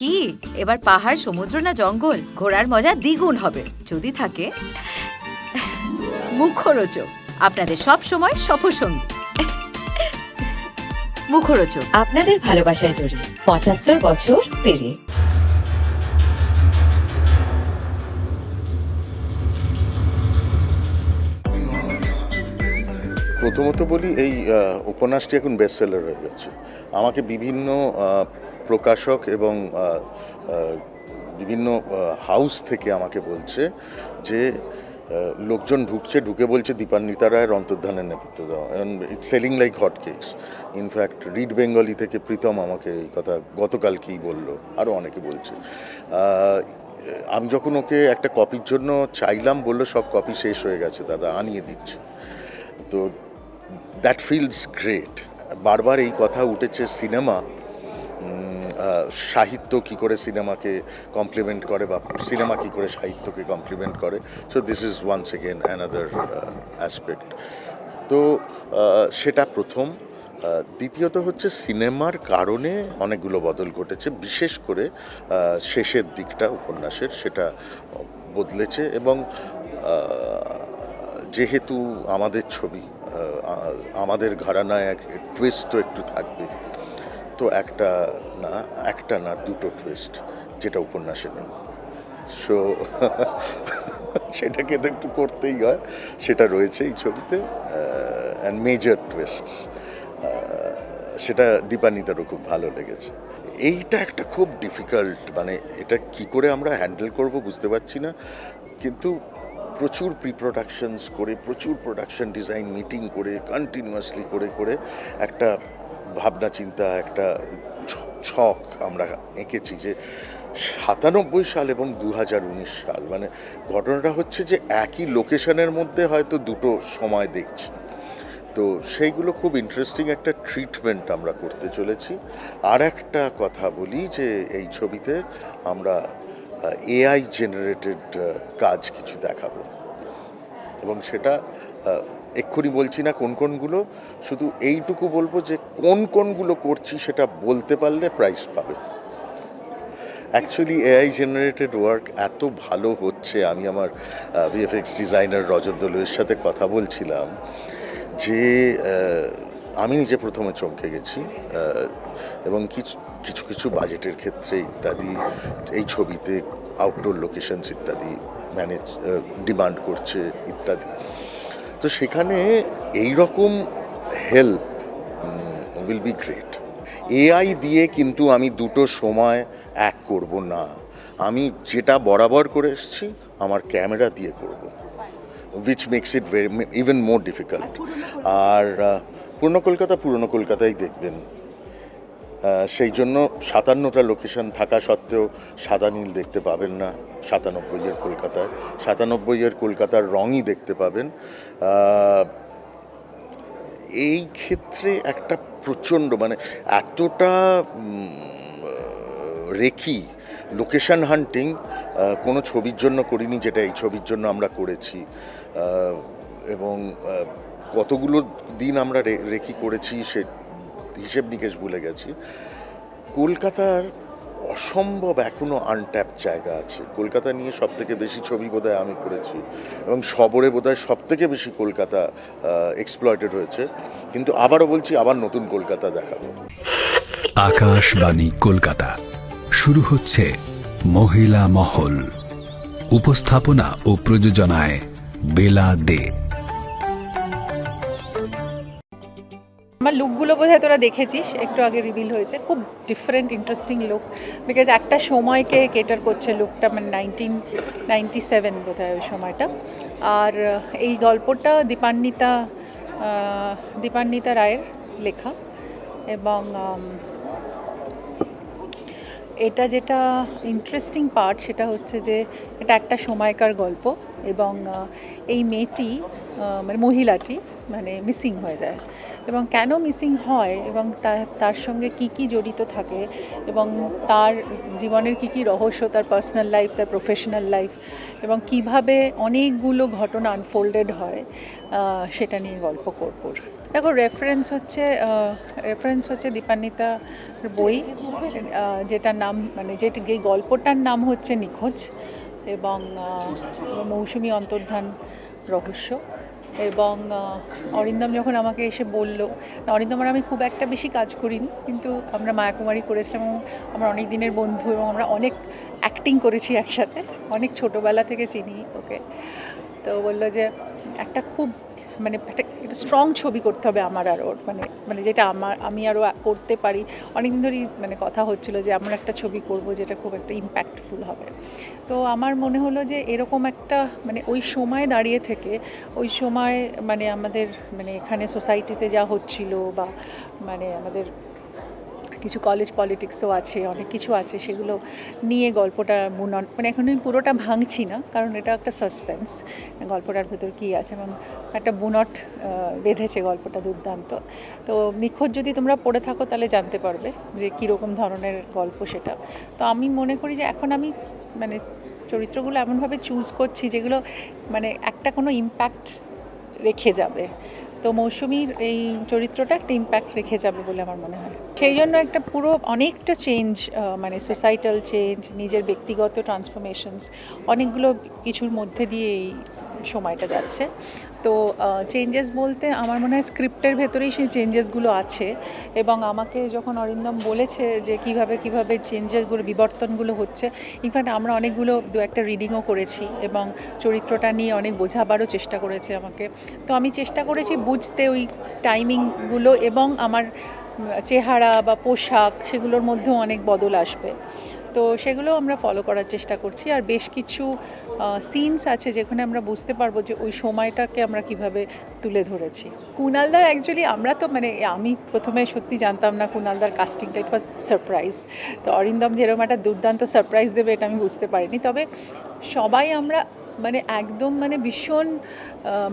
কি? এবার পাহাড় সমুদ্র না জঙ্গল? ঘোরার মজা দ্বিগুণ হবে। যদি থাকে মুখরোচক। আপনাদের সব সময় সফরসঙ্গী। মুখরোচক। আপনাদের ভালোবাসায় জড়িয়ে পঁচাত্তর বছর পেরিয়ে। প্রথমত বলি এই আহ, উপন্যাসটি এখন বেস্ট সেলার হয়ে গেছে। আমাকে বিভিন্ন আহ, প্রকাশক এবং বিভিন্ন হাউস থেকে আমাকে বলছে যে লোকজন ঢুকছে, ঢুকে বলছে দীপান্বিতা রায়ের অন্তর্ধানের নেতৃত্ব দেওয়া। It's selling like hot cakes in fact read Bengali থেকে প্রীতম আমাকে এই কথা গতকালকেই বলল আরও অনেকে বলছে। আমি যখন ওকে একটা কপির জন্য চাইলাম, বলল, সব কপি শেষ হয়ে গেছে দাদা, আনিয়ে দিচ্ছে। তো দ্যাট ফিলস গ্রেট বারবার এই কথা উঠেছে সিনেমা সাহিত্য কি করে সিনেমাকে কমপ্লিমেন্ট করে বা সিনেমা কি করে সাহিত্যকে কমপ্লিমেন্ট করে? So this is once again another aspect তো সেটা প্রথম। দ্বিতীয়ত হচ্ছে সিনেমার কারণে অনেকগুলো বদল ঘটেছে, বিশেষ করে শেষের দিকটা, উপন্যাসের, সেটা বদলেছে এবং যেহেতু আমাদের ছবি আমাদের ঘরানায় এক টুইস্ট তো একটু থাকবে তো একটা না একটা না, দুটো টুইস্ট যেটা উপন্যাসে নেই। সো সেটাকে তো একটু করতেই হয়। সেটা রয়েছে এই ছবিতে অ্যান্ড মেজর টুইস্ট সেটা দীপান্বিতারও খুব ভালো লেগেছে। এইটা একটা খুব ডিফিকাল্ট মানে এটা কি করে আমরা হ্যান্ডেল করব বুঝতে পারছি না। কিন্তু প্রচুর প্রি প্রোডাকশনস করে, প্রচুর প্রোডাকশন ডিজাইন মিটিং করে কন্টিনিউয়াসলি করে করে একটা ভাবনা, চিন্তা, একটা ছক আমরা এঁকেছি যে সাতানব্বই সাল এবং দু হাজার উনিশ সাল। মানে ঘটনাটা হচ্ছে যে একই লোকেশনের মধ্যে হয়তো দুটো সময় দেখছি। তো সেইগুলো খুব ইন্টারেস্টিং একটা ট্রিটমেন্ট আমরা করতে চলেছি। আর একটা কথা বলি যে এই ছবিতে আমরা এআই জেনারেটেড কাজ কিছু দেখাবো। এবং সেটা এক্ষুনি বলছি না কোন কোনগুলো, শুধু এইটুকু বলব যে কোন কোনগুলো করছি সেটা বলতে পারলে প্রাইজ পাবে। অ্যাকচুয়ালি এআই জেনারেটেড ওয়ার্ক এত ভালো হচ্ছে, আমি আমার ভিএফএক্স ডিজাইনার রজত দলুয়ের সাথে কথা বলছিলাম যে আমি নিজে প্রথমে চমকে গেছি এবং কিছু কিছু কিছু বাজেটের ক্ষেত্রে ইত্যাদি, এই ছবিতে আউটডোর লোকেশনস ইত্যাদি ম্যানেজ ডিমান্ড করছে ইত্যাদি। তো সেখানে এই রকম help will be great AI দিয়ে কিন্তু আমি দুটো সময় এক করব না। আমি যেটা বরাবর করে এসেছি আমার ক্যামেরা দিয়ে করব। Which makes it very even more difficult আর পুরনো কলকাতা পুরনো কলকাতাই দেখবেন। সেই জন্য সাতান্নটা লোকেশন থাকা সত্ত্বেও সাদা নীল দেখতে পাবেন না সাতানব্বইয়ের কলকাতায়। সাতানব্বইয়ের কলকাতার রঙই দেখতে পাবেন। এই ক্ষেত্রে একটা প্রচণ্ড মানে এতটা রেখি লোকেশন হান্টিং কোনো ছবির জন্য করিনি যেটা এই ছবির জন্য আমরা করেছি। এবং কতগুলো দিন আমরা রেখি করেছি সে হিসেব নিকেশ ভুলে গেছি। কলকাতার অসম্ভব এখনও আনট্যাপ জায়গা আছে। কলকাতা নিয়ে সব থেকে বেশি ছবি বোধহয় আমি করেছি এবং সবরে বোধহয় সব থেকে বেশি কলকাতা এক্সপ্লয়েটেড হয়েছে। কিন্তু আবারও বলছি, আবার নতুন কলকাতা দেখাবো। আকাশবাণী কলকাতা। শুরু হচ্ছে মহিলা মহল। উপস্থাপনা ও প্রযোজনায় বেলা দে। আমার লুকগুলো বোধহয় তোরা দেখেছিস, একটু আগে রিভিল হয়েছে। খুব ডিফারেন্ট ইন্টারেস্টিং লুক বিকজ একটা সময়কে কেটার করছে লুকটা মানে নাইনটিন নাইনটি সেভেন বোধহয় ওই সময়টা। আর এই গল্পটা দীপান্বিতা দীপান্বিতা রায়ের লেখা। এবং এটা যেটা ইন্টারেস্টিং পার্ট সেটা হচ্ছে যে এটা একটা সময়কার গল্প এবং এই মেয়েটি মানে মহিলাটি মানে মিসিং হয়ে যায়। এবং কেন মিসিং হয় এবং তার সঙ্গে কি কি জড়িত থাকে এবং তার জীবনের কি কি রহস্য, তার পার্সোনাল লাইফ তার প্রফেশনাল লাইফ এবং কীভাবে অনেকগুলো ঘটনা আনফোল্ডেড হয় সেটা নিয়ে গল্প করব। দেখো রেফারেন্স হচ্ছে রেফারেন্স হচ্ছে দীপান্বিতা বই যেটার নাম মানে যেটা গল্পটার নাম হচ্ছে নিখোঁজ এবং মৌসুমি অন্তর্ধান রহস্য। এবং অরিন্দম যখন আমাকে এসে বলল, অরিন্দম আর আমি খুব একটা বেশি কাজ করিনি, কিন্তু আমরা মায়াকুমারী করেছিলাম এবং আমরা অনেক দিনের বন্ধু এবং আমরা অনেক অ্যাক্টিং করেছি একসাথে, অনেক ছোটোবেলা থেকে চিনি ওকে। তো বলল যে, একটা খুব মানে একটা একটা স্ট্রং ছবি করতে হবে আমার আর ওর। মানে মানে যেটা আমার, আমি আরও করতে পারি। অনেকদিন ধরেই মানে কথা হচ্ছিল যে এমন একটা ছবি করব যেটা খুব একটা ইম্প্যাক্টফুল হবে। তো আমার মনে হলো যে এরকম একটা মানে ওই সময় দাঁড়িয়ে থেকে, ওই সময় মানে আমাদের মানে এখানে সোসাইটিতে যা হচ্ছিল বা মানে আমাদের কিছু কলেজ পলিটিক্সও আছে, অনেক কিছু আছে, সেগুলো নিয়ে গল্পটা বুনন মানে এখন আমি পুরোটা ভাঙছি না, কারণ এটা একটা সাসপেন্স গল্পটার ভেতর কী আছে, এবং একটা বুনট বেঁধেছে গল্পটা দুর্দান্ত। তো নিখোঁজ যদি তোমরা পড়ে থাকো, তাহলে জানতে পারবে যে কীরকম ধরনের গল্প সেটা। তো আমি মনে করি যে এখন আমি মানে চরিত্রগুলো এমনভাবে চুজ করছি, যেগুলো মানে একটা কোনো ইম্প্যাক্ট রেখে যাবে। তো মৌসুমীর এই চরিত্রটা একটা ইম্প্যাক্ট রেখে যাবে বলে আমার মনে হয়। সেই জন্য একটা পুরো অনেকটা চেঞ্জ মানে সোসাইটাল চেঞ্জ নিজের ব্যক্তিগত ট্রান্সফরমেশনস অনেকগুলো কিছুর মধ্যে দিয়ে এই সময়টা যাচ্ছে। তো চেঞ্জেস বলতে আমার মনে হয় স্ক্রিপ্টের ভেতরেই সেই চেঞ্জেসগুলো আছে এবং আমাকে যখন অরিন্দম বলেছে যে কীভাবে কীভাবে চেঞ্জেসগুলো বিবর্তনগুলো হচ্ছে ইনফ্যাক্ট আমরা অনেকগুলো দু একটা রিডিংও করেছি এবং চরিত্রটা নিয়ে অনেক বোঝাবারও চেষ্টা করেছে আমাকে। তো আমি চেষ্টা করেছি বুঝতে ওই টাইমিংগুলো এবং আমার চেহারা বা পোশাক সেগুলোর মধ্যেও অনেক বদল আসবে। তো সেগুলো আমরা ফলো করার চেষ্টা করছি। আর বেশ কিছু সিনস আছে যেখানে আমরা বুঝতে পারব যে ওই সময়টাকে আমরা কীভাবে তুলে ধরেছি। কুনালদার অ্যাকচুয়ালি আমরা তো মানে আমি প্রথমে সত্যি জানতাম না কুনালদার কাস্টিংটা ইট ওয়াজ সারপ্রাইজ তো অরিন্দম যেরকম একটা দুর্দান্ত সারপ্রাইজ দেবে এটা আমি বুঝতে পারিনি। তবে সবাই আমরা মানে একদম মানে ভীষণ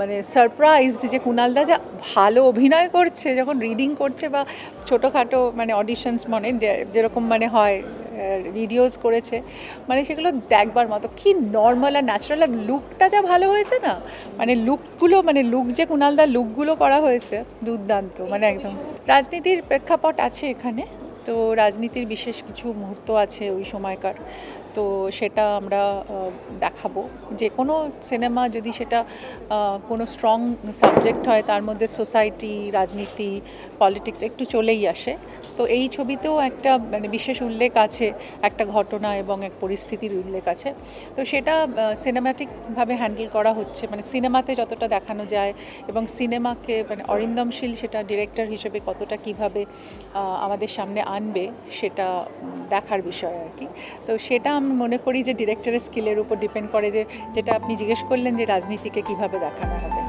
মানে সারপ্রাইজড যে কুনালদা যা ভালো অভিনয় করছে, যখন রিডিং করছে বা ছোটোখাটো মানে অডিশনস মানে যেরকম মানে হয় ভিডিওস করেছে মানে সেগুলো দেখবার মতো। কি নর্মাল আর ন্যাচারাল আর লুকটা যা ভালো হয়েছে না? মানে লুকগুলো মানে লুক যে কুনালদার লুকগুলো করা হয়েছে, দুর্দান্ত মানে একদম। রাজনীতির প্রেক্ষাপট আছে এখানে, তো রাজনীতির বিশেষ কিছু মুহূর্ত আছে ওই সময়কার। তো সেটা আমরা দেখাবো। যে কোনো সিনেমা যদি সেটা কোনো স্ট্রং সাবজেক্ট হয়, তার মধ্যে সোসাইটি রাজনীতি পলিটিক্স একটু চলেই আসে। তো এই ছবিতেও একটা মানে বিশেষ উল্লেখ আছে, একটা ঘটনা এবং এক পরিস্থিতির উল্লেখ আছে। তো সেটা সিনেম্যাটিকভাবে হ্যান্ডেল করা হচ্ছে। মানে সিনেমাতে যতটা দেখানো যায় এবং সিনেমাকে মানে অরিন্দমশীল সেটা ডিরেক্টর হিসেবে কতটা কীভাবে আমাদের সামনে আনবে, সেটা দেখার বিষয় আর কি। তো সেটা আমি মনে করি যে ডিরেক্টরের স্কিলের উপর ডিপেন্ড করে যে, যেটা আপনি জিজ্ঞেস করলেন যে রাজনীতিকে কীভাবে দেখানো হবে।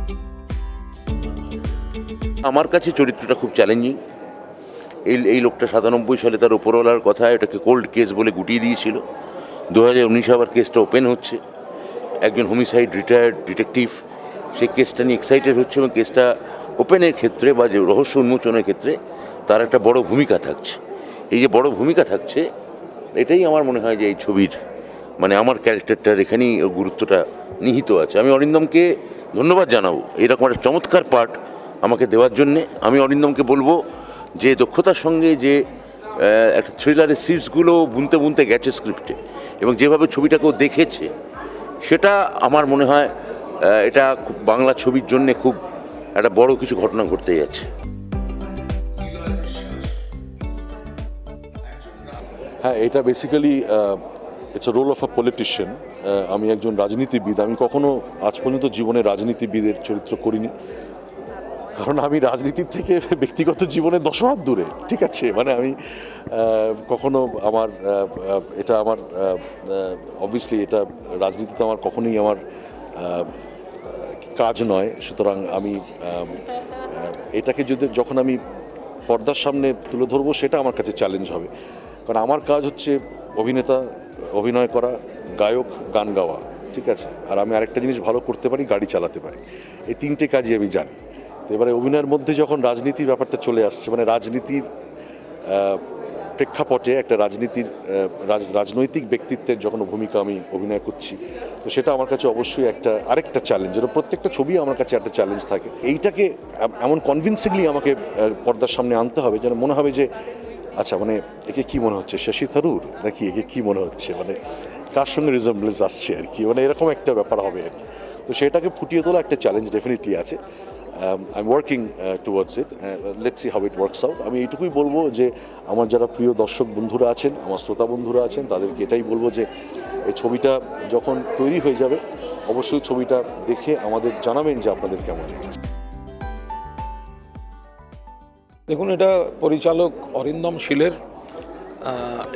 আমার কাছে চরিত্রটা খুব চ্যালেঞ্জিং এই এই লোকটা সাতানব্বই সালে তার ওপরওয়ালার কথা, এটাকে কোল্ড কেস বলে গুটিয়ে দিয়েছিল। দু হাজার উনিশে আবার কেসটা ওপেন হচ্ছে। একজন হোমিসাইড রিটায়ার্ড ডিটেকটিভ সেই কেসটা নিয়ে এক্সাইটেড হচ্ছে এবং কেসটা ওপেনের ক্ষেত্রে বা যে রহস্য উন্মোচনের ক্ষেত্রে তার একটা বড় ভূমিকা থাকছে। এই যে বড় ভূমিকা থাকছে এটাই আমার মনে হয় যে এই ছবির মানে আমার ক্যারেক্টারটার এখানেই গুরুত্বটা নিহিত আছে। আমি অরিন্দমকে ধন্যবাদ জানাব। এরকম একটা চমৎকার পার্ট আমাকে দেওয়ার জন্যে। আমি অরিন্দমকে বলব যে, দক্ষতার সঙ্গে যে একটা থ্রিলারের সিটসগুলো বুনতে বুনতে গেছে স্ক্রিপ্টে এবং যেভাবে ছবিটাকেও দেখেছে, সেটা আমার মনে হয় এটা খুব বাংলা ছবির জন্যে খুব একটা বড় কিছু ঘটনা ঘটতে যাচ্ছে। হ্যাঁ এটা basically it's role of a politician আমি একজন রাজনীতিবিদ আমি কখনো আজ পর্যন্ত জীবনে রাজনীতিবিদের চরিত্র করিনি। কারণ আমি রাজনীতির থেকে ব্যক্তিগত জীবনে দশ হাত দূরে ঠিক আছে? মানে আমি আহ, কখনো আমার আহ, আহ, এটা আমার অবভিয়াসলি এটা রাজনীতিতে আমার কখনোই আমার কাজ নয়। সুতরাং আমি এটাকে যদি যখন আমি পর্দার সামনে তুলে ধরবো সেটা আমার কাছে চ্যালেঞ্জ হবে। কারণ আমার কাজ হচ্ছে অভিনেতা, অভিনয় করা, গায়ক, গান গাওয়া, ঠিক আছে? আর আমি আরেকটা জিনিস ভালো করতে পারি, গাড়ি চালাতে পারি। এই তিনটে কাজই আমি জানি। তো এবারে অভিনয়ের মধ্যে যখন রাজনীতির ব্যাপারটা চলে আসছে মানে রাজনীতির প্রেক্ষাপটে একটা রাজনীতির রাজ- রাজনৈতিক ব্যক্তিত্বের যখন ভূমিকা আমি অভিনয় করছি, তো সেটা আমার কাছে অবশ্যই একটা, আরেকটা চ্যালেঞ্জ যেটা প্রত্যেকটা ছবি আমার কাছে একটা চ্যালেঞ্জ থাকে। এইটাকে এমন কনভিন্সিংলি আমাকে পর্দার সামনে আনতে হবে, যেন মনে হবে যে আচ্ছা মানে একে কি মনে হচ্ছে, শশী থারুর? নাকি একে কি মনে হচ্ছে? মানে কার সঙ্গে রিজেম্বলেন্স আসছে আর কি? মানে এরকম একটা ব্যাপার হবে আর কি। তো সেটাকে ফুটিয়ে তোলা একটা চ্যালেঞ্জ ডেফিনেটলি আছে। I am working towards it let's see how it works out আমি এইটুকুই বলব যে, আমার যারা প্রিয় দর্শক বন্ধুরা আছেন, আমার শ্রোতা বন্ধুরা আছেন, তাদেরকে এটাই বলব যে, এই ছবিটা যখন তৈরি হয়ে যাবে, অবশ্যই ছবিটা দেখে আমাদের জানাবেন যে আপনাদের কেমন লেগেছে। দেখুন, এটা পরিচালক অরিন্দম শীলের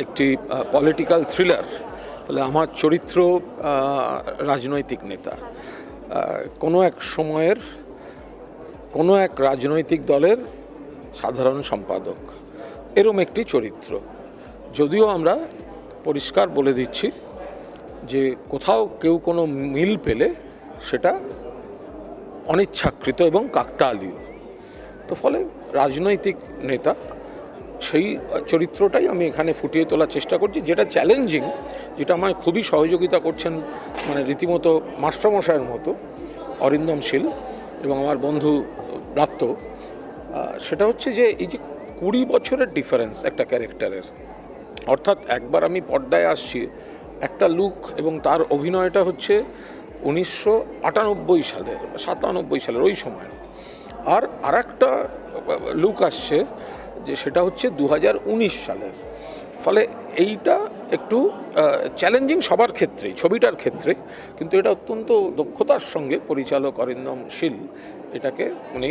একটি পলিটিক্যাল থ্রিলার তাহলে আমার চরিত্র রাজনৈতিক নেতা। কোনো এক সময়ের, কোনো এক রাজনৈতিক দলের সাধারণ সম্পাদক। এরম একটি চরিত্র। যদিও আমরা পরিষ্কার বলে দিচ্ছি যে, কোথাও কেউ কোনো মিল পেলে সেটা অনিচ্ছাকৃত এবং কাকতালীয়। তো ফলে রাজনৈতিক নেতা সেই চরিত্রটাই আমি এখানে ফুটিয়ে তোলার চেষ্টা করছি যেটা চ্যালেঞ্জিং যেটা আমায় খুবই সহযোগিতা করছেন মানে রীতিমতো মাস্টারমশাইয়ের মতো অরিন্দম শীল এবং আমার বন্ধু আহ, সেটা হচ্ছে যে এই যে কুড়ি বছরের ডিফারেন্স একটা ক্যারেক্টারের অর্থাৎ একবার আমি পর্দায় আসছি একটা লুক এবং তার অভিনয়টা হচ্ছে উনিশশো আটানব্বই সালের সাতানব্বই সালের ওই সময় আর আরেকটা লুক আসছে যে সেটা হচ্ছে দু হাজার উনিশ সালের। ফলে এইটা একটু চ্যালেঞ্জিং সবার ক্ষেত্রেই ছবিটার ক্ষেত্রে। কিন্তু এটা অত্যন্ত দক্ষতার সঙ্গে পরিচালক অরিন্দম শীল এটাকে উনি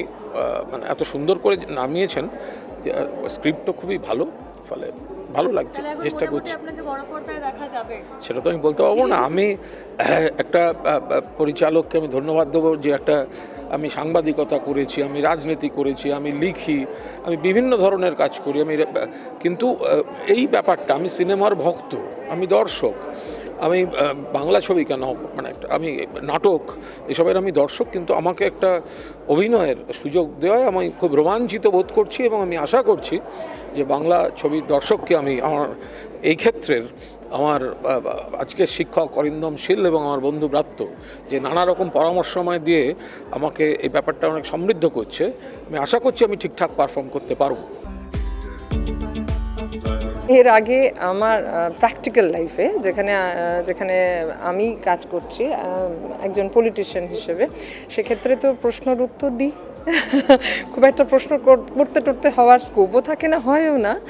মানে এত সুন্দর করে নামিয়েছেন স্ক্রিপ্টও খুবই ভালো ফলে ভালো লাগছে চেষ্টা করছি। সেটা তো আমি বলতে পারব না। আমি একটা পরিচালককে আমি ধন্যবাদ দেবো যে একটা আমি সাংবাদিকতা করেছি, আমি রাজনীতি করেছি, আমি লিখি, আমি বিভিন্ন ধরনের কাজ করি, আমি কিন্তু এই ব্যাপারটা আমি সিনেমার ভক্ত, আমি দর্শক, আমি বাংলা ছবি কেন মানে আমি নাটক, এসবের আমি দর্শক, কিন্তু আমাকে একটা অভিনয়ের সুযোগ দেওয়ায় আমি খুব রোমাঞ্চিত বোধ করছি এবং আমি আশা করছি যে বাংলা ছবির দর্শককে আমি আমার এই ক্ষেত্রের আমার আহ, আজকের শিক্ষক অরিন্দম শীল এবং আমার বন্ধু ব্রাত্য যে নানা রকম পরামর্শ আমায় দিয়ে আমাকে এই ব্যাপারটা অনেক সমৃদ্ধ করছে। আমি আশা করছি আমি ঠিকঠাক পারফর্ম করতে পারব। এর আগে আমার প্র্যাকটিক্যাল লাইফে যেখানে যেখানে আমি কাজ করছি একজন পলিটিশিয়ান হিসেবে সেক্ষেত্রে তো প্রশ্নের উত্তর দিই। খুব একটা প্রশ্ন কর- করতে টরতে হওয়ার স্কোপও থাকে না, হয়ও না।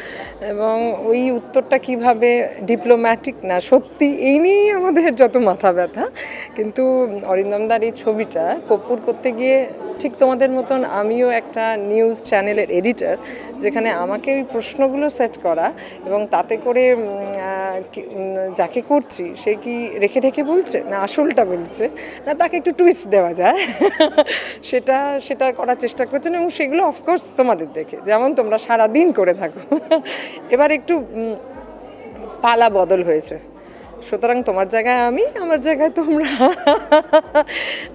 এবং ওই উত্তরটা কীভাবে ডিপ্লোম্যাটিক না, সত্যি এই নিয়েই আমাদের যত মাথা ব্যথা। কিন্তু অরিন্দমদার এই ছবিটা কপুর করতে গিয়ে ঠিক তোমাদের মতন আমিও একটা নিউজ চ্যানেলের এডিটর যেখানে আমাকে ওই প্রশ্নগুলো সেট করা এবং তাতে করে যাকে করছি, সে কি রেখে রেখে বলছে, না আসলটা বলছে, না তাকে একটু টুইস্ট দেওয়া যায়? সেটা সেটা করার চেষ্টা করছেন এবং সেগুলো অফকোর্স তোমাদের দেখে। যেমন তোমরা সারাদিন করে থাকো। এবার একটু পালা বদল হয়েছে। সুতরাং তোমার জায়গায় আমি, আমার জায়গায় তোমরা।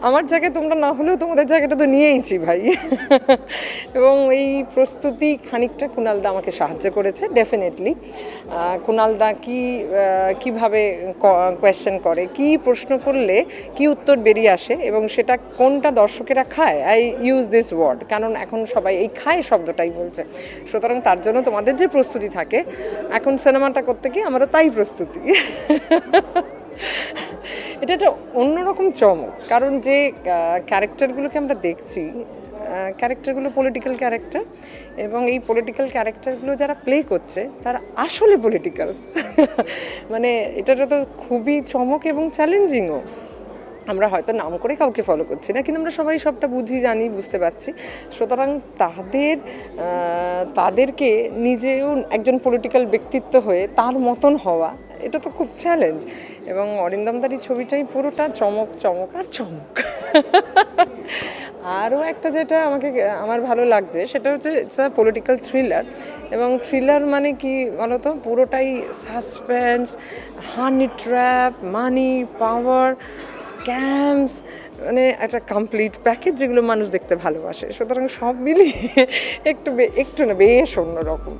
আমার জায়গায় তোমরা না হলেও তোমাদের জায়গাটা তো নিয়েইছি ভাই। এবং এই প্রস্তুতি খানিকটা কুণালদা আমাকে সাহায্য করেছে ডেফিনেটলি কুণালদা কি কীভাবে কোয়েশ্চেন করে, কি প্রশ্ন করলে কি উত্তর বেরিয়ে আসে এবং সেটা কোনটা দর্শকেরা খায়? আই ইউজ দিস ওয়ার্ড কারণ এখন সবাই এই খায় শব্দটাই বলছে। সুতরাং তার জন্য তোমাদের যে প্রস্তুতি থাকে, এখন সিনেমাটা করতে গিয়ে আমারও তাই প্রস্তুতি। এটা একটা অন্যরকম চমক। কারণ যে ক্যারেক্টারগুলোকে আমরা দেখছি ক্যারেক্টারগুলো পলিটিক্যাল ক্যারেক্টার এবং এই পলিটিক্যাল ক্যারেক্টারগুলো যারা প্লে করছে, তারা আসলে পলিটিক্যাল মানে এটা তো খুবই চমক এবং চ্যালেঞ্জিংও আমরা হয়তো নাম করে কাউকে ফলো করছি না, কিন্তু আমরা সবাই সবটা বুঝি, জানি, বুঝতে পারছি। সুতরাং তাদের তাদেরকে নিজেও একজন পলিটিক্যাল ব্যক্তিত্ব হয়ে তার মতন হওয়া, এটা তো খুব চ্যালেঞ্জ এবং অরিন্দমদারি ছবিটাই পুরোটা চমক চমক আর চমক। আরও একটা যেটা আমাকে, আমার ভালো লাগছে, সেটা হচ্ছে ইটস আ পলিটিক্যাল থ্রিলার এবং থ্রিলার মানে কি বলতো? পুরোটাই suspense honey trap money power scams মানে একটা কমপ্লিট প্যাকেজ যেগুলো মানুষ দেখতে ভালোবাসে। সুতরাং সব মিলিয়ে একটু একটু না, বেশ অন্যরকম।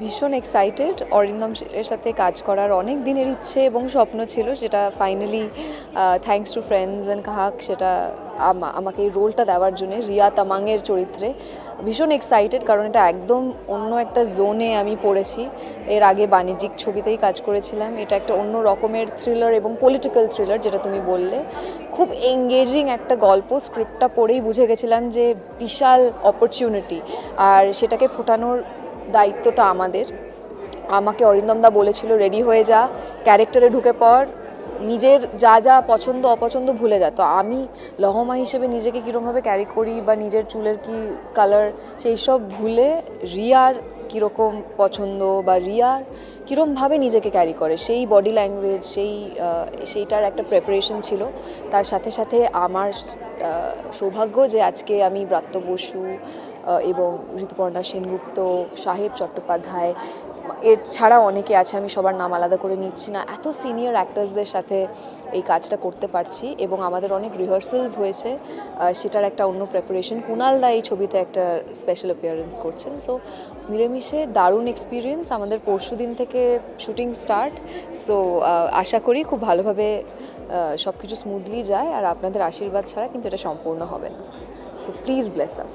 ভীষণ এক্সাইটেড অরিন্দম এর সাথে কাজ করার অনেক দিনের ইচ্ছে এবং স্বপ্ন ছিল যেটা finally thanks to friends and কাহাক, সেটা আমাকে এই রোলটা দেওয়ার জন্য রিয়া তামাংয়ের চরিত্রে ভীষণ এক্সাইটেড কারণ এটা একদম অন্য একটা জোনে আমি পড়েছি। এর আগে বাণিজ্যিক ছবিতেই কাজ করেছিলাম। এটা একটা অন্য রকমের থ্রিলার এবং পলিটিক্যাল থ্রিলার যেটা তুমি বললে। খুব এঙ্গেজিং একটা গল্প। স্ক্রিপ্টটা পড়েই বুঝে গেছিলাম যে বিশাল অপরচুনিটি আর সেটাকে ফোটানোর দায়িত্বটা আমাদের। আমাকে অরিন্দম দা বলেছিল রেডি হয়ে যা। ক্যারেক্টারে ঢুকে পড়। নিজের যা যা পছন্দ, অপছন্দ ভুলে যা তো আমি লহমা হিসেবে নিজেকে কীরকমভাবে ক্যারি করি বা নিজের চুলের কি কালার সেই সব ভুলে রিয়ার কীরকম পছন্দ বা রিয়ার কীরমভাবে নিজেকে ক্যারি করে। সেই বডি ল্যাঙ্গুয়েজ সেই সেইটার একটা প্রেপারেশন ছিল। তার সাথে সাথে আমার সৌভাগ্য যে আজকে আমি ব্রাত্য বসু এবং ঋতুপর্ণা সেনগুপ্ত, সাহেব চট্টোপাধ্যায় এর ছাড়া অনেকে আছে, আমি সবার নাম আলাদা করে নিচ্ছি না। এত সিনিয়র অ্যাক্টার্সদের সাথে এই কাজটা করতে পারছি এবং আমাদের অনেক রিহার্সালস হয়েছে। সেটার একটা অন্য প্রেপারেশন কুনাল দা এই ছবিতে একটা স্পেশাল অ্যাপিয়ারেন্স করছেন। সো মিলেমিশে দারুণ এক্সপিরিয়েন্স আমাদের পরশু দিন থেকে শুটিং স্টার্ট সো আশা করি খুব ভালোভাবে সব কিছু স্মুথলি যায়। আর আপনাদের আশীর্বাদ ছাড়া কিন্তু এটা সম্পূর্ণ হবে না। So please bless us